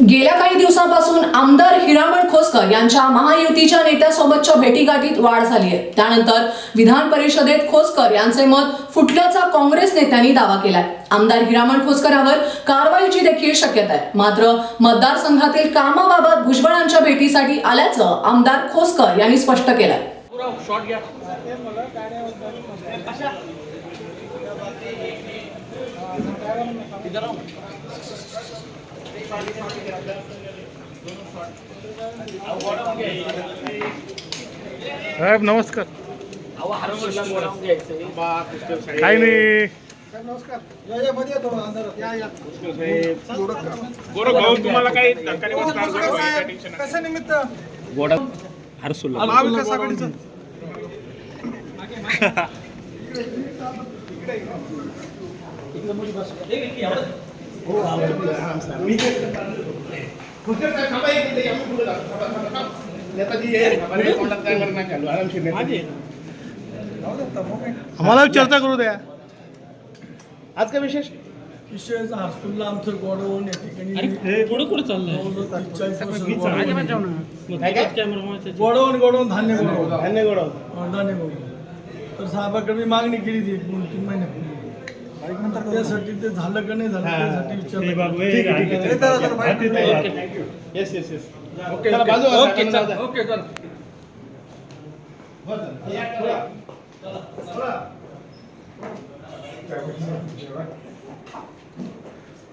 गेल्या काही दिवसांपासून आमदार हिरामण खोसकर यांच्या महायुतीच्या नेत्यासोबतच्या भेटीगाठीत वाढ झाली आहे. त्यानंतर विधान परिषदेत खोसकर यांचे मत फुटल्याचा काँग्रेस नेत्यांनी दावा केलाय. आमदार हिरामण खोसकर यावर कारवाईची देखील शक्यता आहे. मात्र मतदारसंघातील कामाबाबत भुजबळांच्या भेटीसाठी आल्याचं आमदार खोसकर यांनी स्पष्ट केलंय. साहेब नमस्कार. काही नाही. तुम्हाला काही निमित्त गोडा हरसुल्ला महाविकास आघाडीचं हे. आम्हाला चर्चा करू द्या. आज काय विशेष? विषयाचा हरसुल्ला आमचं गोडवून या ठिकाणी. पुढे कुठे चाललंय? जवळजवळ 43 वर्ष गोडवून. गोडवून गोडवून धान्य गोडवून धान्य गोडव अं, धान्य गोडवून तर साहेबाकडे मी मागणी केली ती एक दोन तीन महिन्यापूर्वी त्यासाठी ते झालं का नाही झालं त्यासाठी विचारलं. येस येस येस ओके चल ओके चल. चला